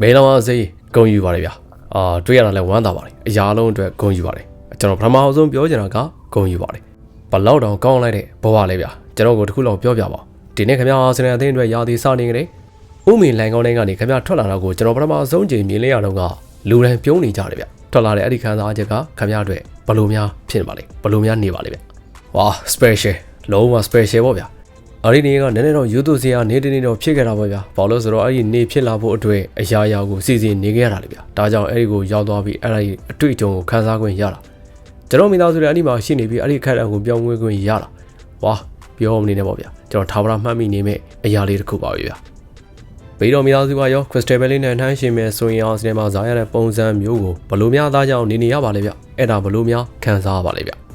မဲလောင်စေးဂုံယူပါတယ်ဗျာအာတွေ့ရတာလည်းဝမ်းသာပါတယ်အရာလုံးအတွက်ဂုံယူပါတယ်ကျွန်တော်ပထမအောင်ဆုံးပြောချင်တာကဂုံယူပါတယ်ဘလောက်တောင်ကောင်းလိုက်တဲ့ဘဝလေးဗျာကျွန်တော်ကိုတစ်ခုလောက်ပြောပြပါဒီနေ့ခင်ဗျာအာဆင်နယ်အသင်းအတွက်ရာသီစနေကြတယ်ဥမင်လိုင်ကောင်းတိုင်းကနေခင်ဗျာထွက်လာတော့ကိုကျွန်တော်ပထမဆုံးချိန်မြင်လိုက်ရတော့ကလူတိုင်းပြုံးနေကြတယ်ဗျထွက်လာတဲ့အဲ့ဒီခံစားချက်ကခင်ဗျာအတွက်ဘလို့များဖြစ်နေပါလိမ့်ဘလို့များနေပါလိမ့်ဗျဝါ special လုံးဝ special ပေါ့ဗျာ အဲ့ဒီနေ့ကနည်းနည်းတော့ယူတူစီကနေတနေ့တော့ဖြစ်ခဲ့တာပေါ့ဗျာဘာလို့ဆိုတော့အဲ့ဒီနေဖြစ်လာဖို့အတွက်အရာရာကိုစီစဉ်နေခဲ့ရတာလေဗျာဒါကြောင့်အဲ့ဒီကိုရောက်သွားပြီးအဲ့ဒီအတွေ့အကြုံကိုခန်းစားခွင့်ရတာကျွန်တော်မိသားစုတွေအဲ့ဒီမှာရှိနေပြီးအဲ့ဒီခက်တဲ့ကိုပြောင်းလဲခွင့်ရတာဝါပြောမနေနဲ့ပေါ့ဗျာကျွန်တော်ထာဝရမှတ်မိနေမဲ့အရာလေးတစ်ခုပါပဲဗျာဘေးတော်မိသားစုကရော Crystal Valley နဲ့နှမ်းရှင်မဲ့ဆိုရင်အောင်စနေမှာဇာရတဲ့ပုံစံမျိုးကိုဘလို့များသားကြောင့်နေနေရပါလေဗျအဲ့ဒါဘလို့များခန်းစားရပါလေဗျ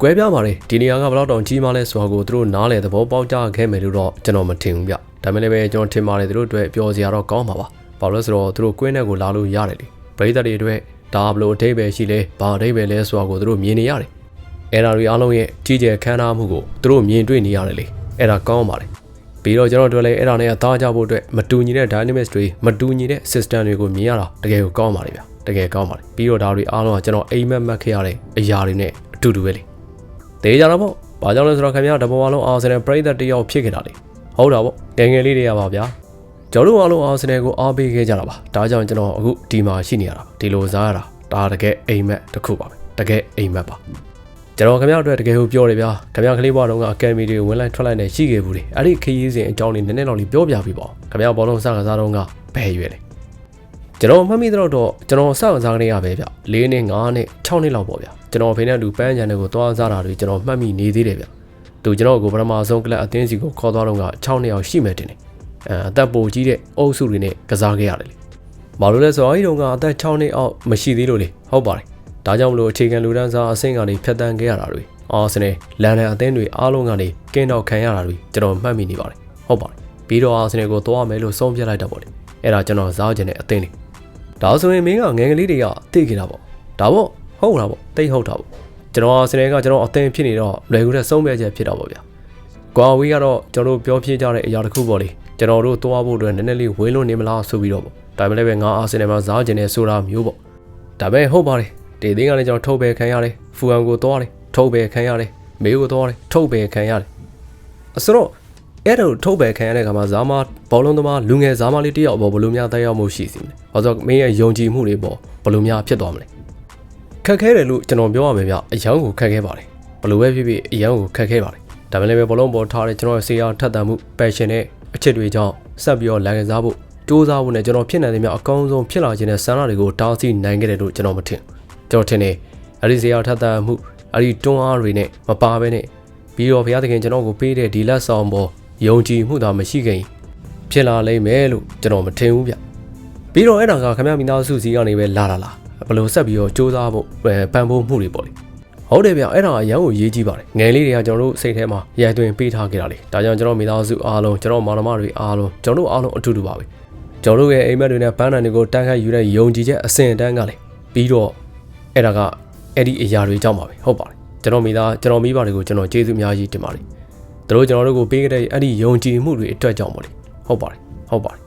ကွဲပြားပါတယ်ဒီနေရာကဘယ်တော့တောင်ကြီးမားလဲဆိုတာကိုသူတို့နားလေသဘောပေါက်ကြခဲ့မယ်လို့တော့ကျွန်တော်မထင်ဘူးဗျဒါပေမဲ့လည်းပဲကျွန်တော်ထင်ပါတယ်သူတို့အတွက်ပျော်စရာတော့ကောင်းပါပါဘာလို့လဲဆိုတော့သူတို့ကွင်းနဲ့ကိုလာလို့ရတယ်လေပရိသတ်တွေအတွက်ဒါဘလို့အထိပ္ပယ်ရှိလဲဘာအထိပ္ပယ်လဲဆိုတာကိုသူတို့မြင်နေရတယ်အဲ့ဒါတွေအားလုံးရဲ့ကြီးကျယ်ခမ်းနားမှုကိုသူတို့မြင်တွေ့နေရတယ်လေအဲ့ဒါကောင်းပါတယ်ပြီးတော့ကျွန်တော်တို့လည်းအဲ့ဒါနဲ့အသားကြဖို့အတွက်မတူညီတဲ့ dynamics တွေမတူညီတဲ့ system တွေကိုမြင်ရတာတကယ်ကိုကောင်းပါတယ်ဗျတကယ်ကောင်းပါတယ်ပြီးတော့ဒါတွေအားလုံးကကျွန်တော်အိမ်မက်မက်ခဲ့ရတဲ့အရာတွေနဲ့အတူတူပဲလေ တေးကြတော့ပေါ့ဘာကြောင့်လဲဆိုတော့ခင်ဗျားတဘောအလုံးအာဆင်နယ်ပရိသတ်တယောက်ဖြစ်ခဲ့တာလေဟုတ်တာပေါ့ငယ်ငယ်လေးတွေကပါဗျာကျွန်တော်တို့အလုံးအာဆင်နယ်ကိုအားပေးခဲ့ကြတာပါဒါကြောင့်ကျွန်တော်အခုဒီမှာရှိနေရတာပါဒီလိုစားရတာဒါတကယ်အိမ်မက်တစ်ခုပါပဲတကယ်အိမ်မက်ပါကျွန်တော်ခင်ဗျားအတွက်တကယ်ကိုပြောတယ်ဗျာခင်ဗျားကလေးဘွားတုန်းကအကယ်ဒမီတွေဝင်လိုက်ထွက်လိုက်နေရှိခဲ့ဘူးလေအဲ့ဒီခရီးစဉ်အကြောင်းလေးနည်းနည်းတော့လေးပြောပြပြီးပေါ့ခင်ဗျားဘောလုံးစကားစားတုန်းကဘယ်ရွယ်လဲ ကျွန်တော်မှတ်မိတော့တော့ကျွန်တော်စကားစားကနေရပဲဗျ၄နှစ်၅နှစ်6နှစ်လောက်ပေါ့ဗျာကျွန်တော်ဖေနဲ့လူပန်းချန်တွေကိုသွားစားတာတွေကျွန်တော်မှတ်မိနေသေးတယ်ဗျသူကျွန်တော်ကိုပထမဆုံးကလပ်အသင်းစီကိုခေါ်သွားတော့က6နှစ်အောင်ရှိမယ်တင်တယ်အဲအသက်ပိုကြီးတဲ့အုပ်စုတွေနဲ့ကစားခဲ့ရတယ်လေဘာလို့လဲဆိုတော့အဲဒီတုန်းကအသက်6နှစ်အောက်မရှိသေးလို့လေဟုတ်ပါတယ်ဒါကြောင့်မလို့အခြေခံလူတန်းစားအဆင့်ကနေဖြတ်တန်းခဲ့ရတာတွေအာဆင်နယ်လန်ဒန်အသင်းတွေအားလုံးကနေကင်းတော့ခံရတာတွေကျွန်တော်မှတ်မိနေပါတယ်ဟုတ်ပါတယ်ပြီးတော့အာဆင်နယ်ကိုသွားမယ်လို့ဆုံးဖြတ်လိုက်တာပေါ့လေအဲ့ဒါကျွန်တော်စားခြင်းတဲ့အသင်းတွေ ဒါဆိုရင်မင်းကငယ်ကလေးတွေကသိခဲ့တာပေါ့ဒါပေါ့ဟုတ်လားပေါ့တိတ်ဟုတ်တာပေါ့ကျွန်တော်အာဆင်နယ်ကကျွန်တော်အသင်းဖြစ်နေတော့လွယ်ကူတဲ့ဆုံးဖြတ်ချက်ဖြစ်တာပေါ့ဗျာကွာဝီကတော့ကျွန်တော်တို့ပြောပြကြတဲ့အရာတစ်ခုပေါ့လေကျွန်တော်တို့သွားဖို့အတွက်နည်းနည်းလေးဝေးလွန်းနေမလားဆိုပြီးတော့ပေါ့ဒါပေမဲ့လည်းငါအာဆင်နယ်မှာစားခြင်းနဲ့ဆိုတာမျိုးပေါ့ဒါပေမဲ့ဟုတ်ပါတယ်ဒီသင်းကလည်းကျွန်တော်ထုတ်ပယ်ခံရတယ်ဖူအမ်ကိုသွားတယ်ထုတ်ပယ်ခံရတယ်မေကိုသွားတယ်ထုတ်ပယ်ခံရတယ်အစတော့ အဲ့ဒါထုတ်ပယ်ခံရတဲ့ခါမှာဇာမဘောလုံးသမားလူငယ်ဇာမလေးတယောက်ပေါ့ဘယ်လိုများတိုက်ရောက်မှုရှိစီမလဲ။ဘာလို့မင်းရဲ့ယုံကြည်မှုတွေပေါ့ဘယ်လိုများဖြစ်သွားမလဲ။ခက်ခဲတယ်လို့ကျွန်တော်ပြောရမယ်ဗျအရန်ကိုခက်ခဲပါတယ်။ဘယ်လိုပဲဖြစ်ဖြစ်အရန်ကိုခက်ခဲပါတယ်။ဒါပေမဲ့လည်းဘောလုံးပေါ်ထားတဲ့ကျွန်တော်ရဲ့စေအောင်ထက်သန်မှု passion နဲ့အချက်တွေကြောင့်ဆက်ပြီးတော့လန်ကစားဖို့စူးစမ်းဖို့နဲ့ကျွန်တော်ဖြစ်နိုင်တဲ့များအကောင်းဆုံးဖြစ်လာခြင်းနဲ့ဆန္ဒတွေကိုတားဆီးနိုင်ခဲ့တယ်လို့ကျွန်တော်မထင်။ကျွန်တော်ထင်တယ်အဲ့ဒီစေအောင်ထက်သန်မှုအဲ့ဒီတွန်းအားတွေနဲ့မပါဘဲနဲ့ပြီးတော့ဘုရားသခင်ကျွန်တော်ကိုပေးတဲ့ဒီလက်ဆောင်ပေါ် ယုံကြည်မှုသာမရှိခင်ဖြစ်လာလိမ့်မယ်လို့ကျွန်တော်မထင်ဘူးဗျပြီးတော့အဲ့ဒါကခမရမိသားစုစီကနေပဲလာလာလာဘယ်လိုဆက်ပြီးတော့စူးစမ်းဖို့ပံ့ပိုးမှုတွေပေါ့လေဟုတ်တယ်ဗျအဲ့ဒါအရန်ကိုရေးကြည့်ပါတယ်ငယ်လေးတွေကကျွန်တော်တို့စိတ်ထဲမှာရိုက်သွင်းပေးထားခဲ့တာလေဒါကြောင့်ကျွန်တော်မိသားစုအားလုံးကျွန်တော်မောင်နှမတွေအားလုံးကျွန်တော်တို့အားလုံးအတူတူပါပဲကျွန်တော်တို့ရဲ့အိမ်မက်တွေနဲ့ပန်းတန်တွေကိုတန်းခတ်ယူတဲ့ယုံကြည်ချက်အစဉ်အတန်းကလေပြီးတော့အဲ့ဒါကအဲ့ဒီအရာတွေကြောင့်ပါပဲဟုတ်ပါတယ်ကျွန်တော်မိသားကျွန်တော်မိဘတွေကိုကျွန်တော်ကျေးဇူးအများကြီးတင်ပါတယ် သူတို့ကျွန်တော်တို့ကိုပေးခဲ့တဲ့အဲ့ဒီယုံကြည်မှုတွေအတွက်ကြောင့်ပါလေဟုတ်ပါတယ်ဟုတ်ပါတယ်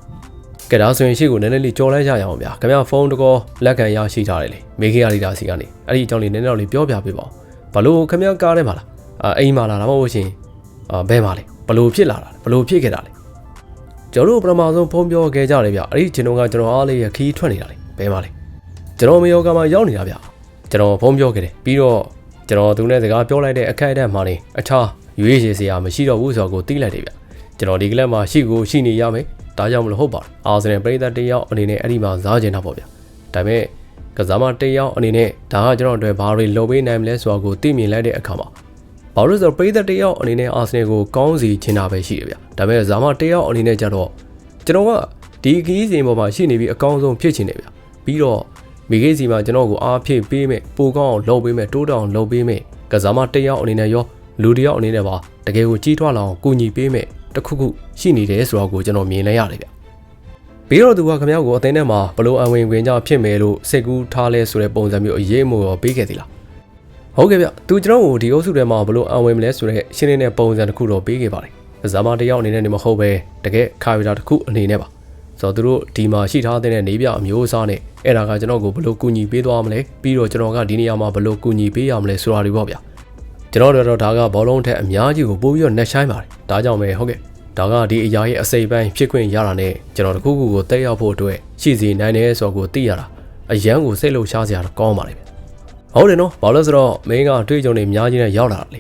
ကဲဒါဆိုရင်ရှေ့ကိုနည်းနည်းလေးကြော်လိုက်ကြရအောင်ဗျာခင်ဗျာဖုန်းတကောလက်ခံရရှိထားတယ်လေမေခေရလီတာစီကနေအဲ့ဒီအကြောင်းလေးနည်းနည်းတော့လေးပြောပြပေးပါဦးဘလို့ခင်ဗျာကားထဲမှာလားအာအိမ်မှာလားဒါမှမဟုတ်ရှင်အာဘဲမှာလေဘလို့ဖြစ်လာတာဘလို့ဖြစ်ခဲ့တာလေကျွန်တော်တို့ပထမဆုံးဖုန်းပြောခဲ့ကြတယ်ဗျအဲ့ဒီကျွန်တော်ကကျွန်တော်အားလေးရခီးထွက်နေတာလေဘဲမှာလေကျွန်တော်မယောကမှာရောက်နေတာဗျကျွန်တော်ဖုန်းပြောခဲ့တယ်ပြီးတော့ကျွန်တော်သူနဲ့စကားပြောလိုက်တဲ့အခိုက်အတန့်မှာနေအခြား ရွေးချယ်စရာမရှိတော့ဘူးဆိုတော့ကိုသိလိုက်တယ်ဗျကျွန်တော်ဒီကလပ်မှာရှိကိုရှိနေရမယ်ဒါကြောင့်မလို့ဟုတ်ပါတယ်အာဆင်နယ်ပရိသတ်တယောက်အနေနဲ့အဲ့ဒီမှာစားကျင်တာပေါ့ဗျဒါပေမဲ့ကစားမတယောက်အနေနဲ့ဒါကကျွန်တော်တို့ဘာတွေလုပ်ပေးနိုင်မလဲဆိုတော့ကိုသိမြင်လိုက်တဲ့အခါမှာဘာလို့ဆိုတော့ပရိသတ်တယောက်အနေနဲ့အာဆင်နယ်ကိုကောင်းစီချင်တာပဲရှိတယ်ဗျဒါပေမဲ့ဇာမတယောက်အနေနဲ့ကြတော့ကျွန်တော်ကဒီခီးစဉ်ပေါ်မှာရှိနေပြီးအကောင်းဆုံးဖြစ်ချင်တယ်ဗျပြီးတော့မိခေးစီမှာကျွန်တော်ကိုအားဖြည့်ပေးမယ်ပိုကောင်းအောင်လုပ်ပေးမယ်တိုးတောင်လုပ်ပေးမယ်ကစားမတယောက်အနေနဲ့ရော လူတယောက်အနေနဲ့ပါတကယ်ကိုကြီးထွားလာအောင်ကူညီပေးမယ်တခုခုရှိနေတယ်ဆိုတော့ကိုကျွန်တော်မြင်လဲရတယ်ဗျပြီးတော့သူကခမ ्या ကိုအသိနဲ့မှာဘလို့အဝင်ဝင်ကြဖြစ်မယ်လို့စိတ်ကူးထားလဲဆိုတဲ့ပုံစံမျိုးအရေးမို့ရောပေးခဲ့သေးလားဟုတ်ကဲ့ဗျသူကျွန်တော်ကိုဒီအုပ်စုထဲမှာဘလို့အဝင်မလဲဆိုတဲ့ရှင်းနေတဲ့ပုံစံတစ်ခုတော့ပေးခဲ့ပါတယ်ကစားမတယောက်အနေနဲ့နေမဟုတ်ပဲတကယ်ခါရီတာတစ်ခုအနေနဲ့ပါဆိုတော့သူတို့ဒီမှာရှိထားတဲ့နေပြအမျိုးအစားနဲ့အဲ့ဒါကကျွန်တော်ကိုဘယ်လိုကူညီပေးသွားမလဲပြီးတော့ကျွန်တော်ကဒီနေရာမှာဘယ်လိုကူညီပေးရမလဲဆိုတာတွေပေါ့ဗျာ ကျွန်တော်တို့တော့ဒါကဘောလုံးထက်အများကြီးကိုပို့ပြီးတော့နှက်ဆိုင်ပါတယ်ဒါကြောင့်ပဲဟုတ်ကဲ့ဒါကဒီအရာရဲ့အစိပ်ပိုင်းဖြစ်ခွင့်ရတာနဲ့ကျွန်တော်တခုခုကိုတက်ရောက်ဖို့အတွက်ရှိစီနိုင်တယ်ဆိုတော့ကိုသိရတာအရန်ကိုစိတ်လှုပ်ရှားစရာတော့ကောင်းပါလေဗျဟုတ်တယ်နော်ဘာလို့လဲဆိုတော့မင်းကတွေ့ကြုံနေအများကြီးနဲ့ရောက်လာတာလေ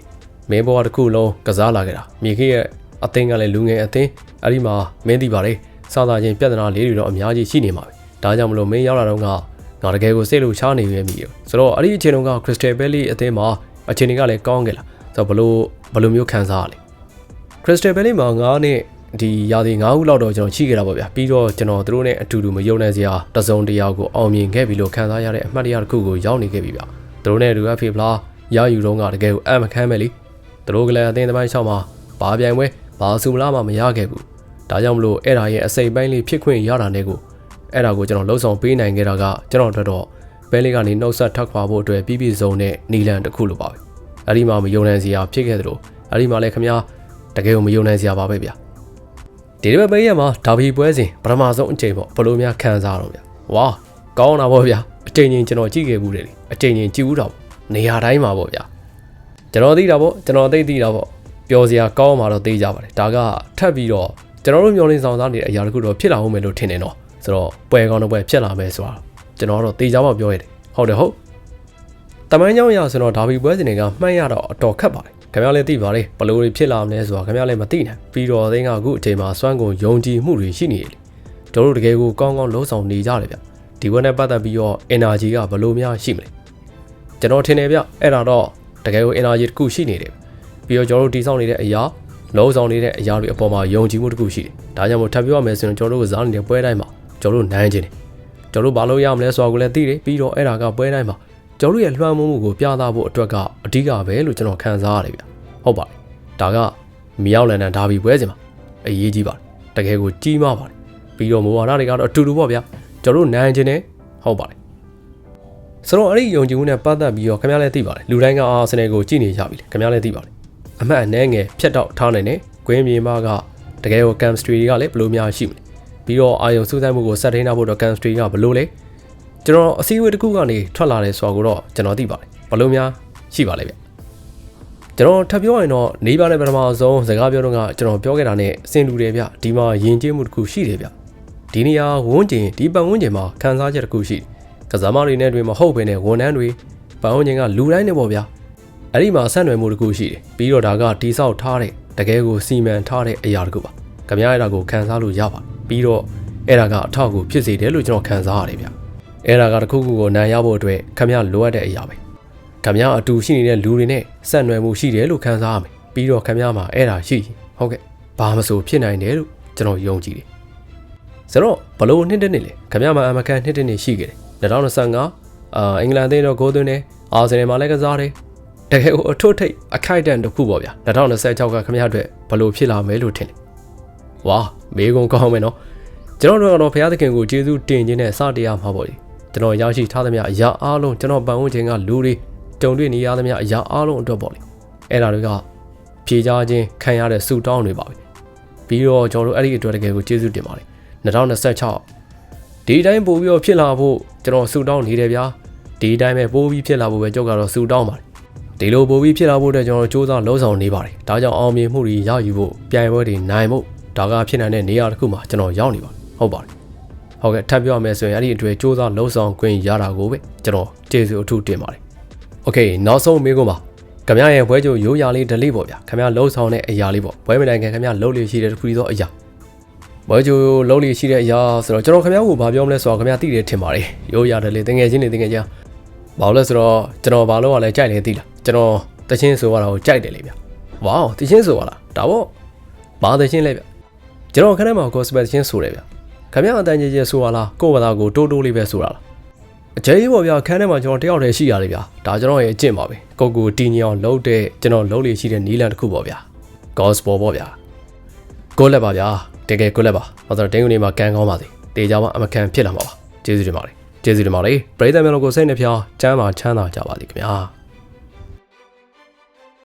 မင်းဘဝတစ်ခုလုံးကစားလာခဲ့တာမြေခေရဲ့အသင်းကလည်းလူငယ်အသင်းအဲ့ဒီမှာမင်းသိပါလေစသာချင်းပြဿနာလေးတွေတော့အများကြီးရှိနေမှာပဲဒါကြောင့်မလို့မင်းရောက်လာတော့ကငါတကယ်ကိုစိတ်လှုပ်ရှားနေရမိရောဆိုတော့အဲ့ဒီအချိန်တုန်းက Crystal Valley အသင်းမှာ အချိန်တွေကလည်းကောင်းခဲ့လားဆိုတော့ဘလို့ဘလို့မျိုးခံစားရလဲ Crystal Valley မှာငါးနဲ့ဒီရာသီ9ခုလောက်တော့ကျွန်တော်ချိခဲ့တာပေါ့ဗျာပြီးတော့ကျွန်တော်တို့နဲ့အတူတူမယုံနိုင်စရာတစုံတရာကိုအောင်မြင်ခဲ့ပြီလို့ခံစားရတဲ့အမှတ်တရတစ်ခုကိုရောက်နေခဲ့ပြီဗျာတို့နဲ့အတူအဖေဖလားရယူတော့ကတကယ်ကိုအမခမ်းပဲလေတို့ကလည်းအသင်းသမိုင်းရှောက်မှာဘာပြိုင်ပွဲဘာစုမလားမှမရခဲ့ဘူးဒါကြောင့်မလို့အဲ့ဒါရဲ့အစိပ်ပိုင်းလေးဖြစ်ခွင့်ရတာနဲ့ကိုအဲ့ဒါကိုကျွန်တော်လှုပ်ဆောင်ပေးနိုင်ခဲ့တာကကျွန်တော်တို့တော့ ဘဲလေးကနေနှုတ်ဆက်ထပ်ခွာဖို့အတွက်ပြီးပြည့်စုံတဲ့နီလန်တစ်ခုလိုပါပဲအဲ့ဒီမှာမယုံနိုင်စရာဖြစ်ခဲ့သလိုအဲ့ဒီမှာလည်းခမများတကယ်ကိုမယုံနိုင်စရာပါပဲဗျာဒီတစ်ပတ်ပေးရမှာဒါဘီပွဲစဉ်ပထမဆုံးအချိန်ပေါ့ဘလို့များခံစားတော့ဗျာဝါကောင်းတာပေါ့ဗျာအချိန်ချင်းကျွန်တော်ကြည့်ခဲ့ဘူးတယ်လေအချိန်ချင်းကြည့်ဘူးတော့နေရာတိုင်းမှာပေါ့ဗျာကျွန်တော်သိတာပေါ့ကျွန်တော်သိသိတာပေါ့ပျော်စရာကောင်းမှာတော့သိကြပါတယ်ဒါကထပ်ပြီးတော့ကျွန်တော်တို့မျောလင်းဆောင်စားနေတဲ့အရာတခုတော့ဖြစ်လာအောင်မယ်လို့ထင်နေတော့ဆိုတော့ပွဲကောင်းတော့ပွဲဖြစ်လာမယ်ဆိုတာ ကျွန်တော်တော့သိကြပါပြောရတယ်ဟုတ်တယ်ဟုတ်တမန်ကြောင့်ရဆိုတော့ဒါဘီပွဲစဉ်တွေကမှတ်ရတော့အတော်ခက်ပါတယ်ခင်ဗျားလည်းသိပါလေဘလို့တွေဖြစ်လာမလဲဆိုတာခင်ဗျားလည်းမသိနိုင်ပြီးတော့အသိန်းကအခုအချိန်မှာစွမ်းကုန်ယုံကြည်မှုတွေရှိနေတယ်တို့တို့တကယ်ကိုကောင်းကောင်းလုံးဆောင်နေကြတယ်ဗျဒီဘက်နဲ့ပတ်သက်ပြီးတော့ energy ကဘလို့များရှိမလဲကျွန်တော်ထင်တယ်ဗျအဲ့ဒါတော့တကယ်ကို energy တစ်ခုရှိနေတယ်ပြီးတော့ကျွန်တော်တို့တီးဆောင်နေတဲ့အရာလုံးဆောင်နေတဲ့အရာတွေအပေါ်မှာယုံကြည်မှုတစ်ခုရှိတယ်ဒါကြောင့်မို့ထပ်ပြောရမယ်ဆိုရင်ကျွန်တော်တို့ကစားနေတဲ့ပွဲတိုင်းမှာကျွန်တော်တို့နိုင်ခြင်းတယ် ကျွန်တော်တို့ဘာလို့ရမလဲဆိုတာကိုလည်းသိတယ်ပြီးတော့အဲ့ဒါကပွဲတိုင်းမှာကျွန်တော်တို့ရဲ့လွှမ်းမိုးမှုကိုပြသဖို့အတွက်ကအဓိကပဲလို့ကျွန်တော်ခံစားရတယ်ဗျဟုတ်ပါတယ်ဒါကမြောက်လန်ဒန်ဒါဘီပွဲစဉ်မှာအရေးကြီးပါတယ်တကယ်ကိုကြီးမားပါတယ်ပြီးတော့မိုဝါဒတွေကတော့အတူတူပေါ့ဗျာကျွန်တော်တို့နိုင်ခြင်းနဲ့ဟုတ်ပါတယ်ဆိုတော့အဲ့ဒီယုံကြည်မှုနဲ့ပတ်သက်ပြီးတော့ခင်ဗျားလည်းသိပါတယ်လူတိုင်းကအာဆင်နယ်ကိုကြည့်နေကြပြီလေခင်ဗျားလည်းသိပါတယ်အမှတ်အနှဲငယ်ဖြတ်တော့ထားနိုင်တယ်ဂွင်းမြေမကတကယ်ကို chemistry တွေကလည်းဘယ်လိုများရှိမလဲ ပြီးတော့အာယုံစူးစမ်းမှုကိုစက်ထိန်းထားဖို့တော့ chemistry ကဘယ်လိုလဲကျွန်တော်အစည်းအဝေးတစ်ခုကနေထွက်လာတယ်ဆိုတာကိုတော့ကျွန်တော်သိပါတယ်ဘယ်လိုများရှိပါလဲဗျကျွန်တော်ထပ်ပြောရင်တော့နေပါနဲ့ပထမဆုံးစကားပြောတော့ကကျွန်တော်ပြောခဲ့တာနဲ့စင်တူတယ်ဗျဒီမှာယဉ်ကျေးမှုတစ်ခုရှိတယ်ဗျဒီနေရာဝန်းကျင်ဒီပတ်ဝန်းကျင်မှာခံစားချက်တစ်ခုရှိတယ်ကစားမတွေနဲ့တွေမဟုတ်ဘဲနဲ့ဝန်ထမ်းတွေပတ်ဝန်းကျင်ကလူတိုင်းနဲ့ပေါ့ဗျာအဲ့ဒီမှာဆက်နွယ်မှုတစ်ခုရှိတယ်ပြီးတော့ဒါကတိဆောက်ထားတဲ့တကယ်ကိုစီမံထားတဲ့အရာတစ်ခုပါခမရအဲ့ဒါကိုခံစားလို့ရပါ ပြီးတော့အဲ့ဒါကအထောက်အကူဖြစ်စေတယ်လို့ကျွန်တော်ခံစားရတယ်ဗျအဲ့ဒါကတခုခုကိုနိုင်ရဖို့အတွက်ခမရလိုအပ်တဲ့အရာပဲခမရအတူရှိနေတဲ့လူတွေနဲ့ဆက်နွယ်မှုရှိတယ်လို့ခံစားရမယ်ပြီးတော့ခမရမှာအဲ့ဒါရှိဟုတ်ကဲ့ဘာမဆိုဖြစ်နိုင်တယ်လို့ကျွန်တော်ယုံကြည်တယ်ဆိုတော့ဘလို့နှစ်တစ်နှစ်လေခမရမှာအမကန်နှစ်တစ်နှစ်ရှိခဲ့တယ်2025အာအင်္ဂလန်အသင်းတော့ဂိုးသွင်းတယ်အာဆင်နယ်မှာလည်းကစားတယ်တကယ်ကိုအထွတ်ထိပ်အခိုက်အတန့်တစ်ခုပေါ့ဗျာ2026ကခမရအတွက်ဘလို့ဖြစ်လာမယ်လို့ထင်တယ် ဝါမေးခွန်းကောင်းမယ်နော်ကျွန်တော်တို့ကတော့ဘုရားသခင်ကိုကျေးဇူးတင်ခြင်းနဲ့စတရားမှာပေါ့လေကျွန်တော်ရရှိထားသမျှအရာအားလုံးကျွန်တော်ပန်ဝန်းကျင်ကလူတွေကြုံတွေ့နေရသမျှအရာအားလုံးအတွက်ပေါ့လေအဲ့ဒါတွေကဖြေချခြင်းခံရတဲ့ဆူတောင်းတွေပါပဲပြီးတော့ကျွန်တော်တို့အဲ့ဒီအတွက်တကယ်ကိုကျေးဇူးတင်ပါတယ်2026ဒီတိုင်းပို့ပြီးတော့ဖြစ်လာဖို့ကျွန်တော်ဆူတောင်းနေတယ်ဗျာဒီတိုင်းပဲပို့ပြီးဖြစ်လာဖို့ပဲကြောက်ကတော့ဆူတောင်းပါတယ်ဒီလိုပို့ပြီးဖြစ်လာဖို့အတွက်ကျွန်တော်စူးစမ်းလုံးဆောင်နေပါတယ်ဒါကြောင့်အောင်မြင်မှုတွေရယူဖို့ပြိုင်ပွဲတွေနိုင်ဖို့ ဒါကဖြစ်နိုင်တဲ့နေရာတစ်ခုမှာကျွန်တော်ရောက်နေပါတယ်ဟုတ်ပါတယ်ဟုတ်ကဲ့ထပ်ပြောရမယ်ဆိုရင်အဲ့ဒီအတွေ့စူးစမ်းလုံးဆောင်ခွင့်ရတာကိုပဲကျွန်တော်ကျေးဇူးအထူးတင်ပါတယ်โอเคနောက်ဆုံးမေးခွန်းပါခမရရဲ့ဘွဲကြိုရိုးရာလေးဒလေးပေါ့ဗျာခမရလုံးဆောင်တဲ့အရာလေးပေါ့ဘွဲမတိုင်ခင်ခမရလုံးလေးရှိတဲ့တစ်ခုသောအရာဘွဲကြိုလုံးလေးရှိတဲ့အရာဆိုတော့ကျွန်တော်ခမရကိုဘာပြောမလဲဆိုတော့ခမရသိတယ်ထင်ပါတယ်ရိုးရာဒလေးတငယ်ချင်းတွေတငယ်ချင်းဘာလို့လဲဆိုတော့ကျွန်တော်ဘာလို့ကလဲကြိုက်လဲသိလားကျွန်တော်တချင်းဆိုရတာကိုကြိုက်တယ်လေဗျဝေါတချင်းဆိုရလားဒါပေါ့ဘာတချင်းလဲဗျ ကျွန်တော်ခဏမှ gospel တချင်းဆိုတယ်ဗျခမရအတန်ကြီးကြီးဆိုရလားကိုယ့်ဘာသာကိုတိုးတိုးလေးပဲဆိုတာလားအကျဲကြီးပေါ့ဗျာခန်းထဲမှာကျွန်တော်တယောက်တည်းရှိရတယ်ဗျာဒါကျွန်တော်ရဲ့အကျင့်ပါပဲကိုကူတီညောင်လှုပ်တဲ့ကျွန်တော်လှုပ်လေးရှိတဲ့နီးလန်တစ်ခုပေါ့ဗျာ gospel ပေါ့ဗျာကိုလက်ပါဗျာတကယ်ကိုလက်ပါဟောတော့တင်းကူနေမှာကန်ကောင်းပါစေတေချာမှာအမကန်ဖြစ်လာမှာပါကျေးဇူးတင်ပါတယ်ကျေးဇူးတင်ပါတယ်ပရိသတ်မျိုးလုံးကိုစိတ်နှဖျားကျမ်းမာချမ်းသာကြပါစေခင်ဗျာ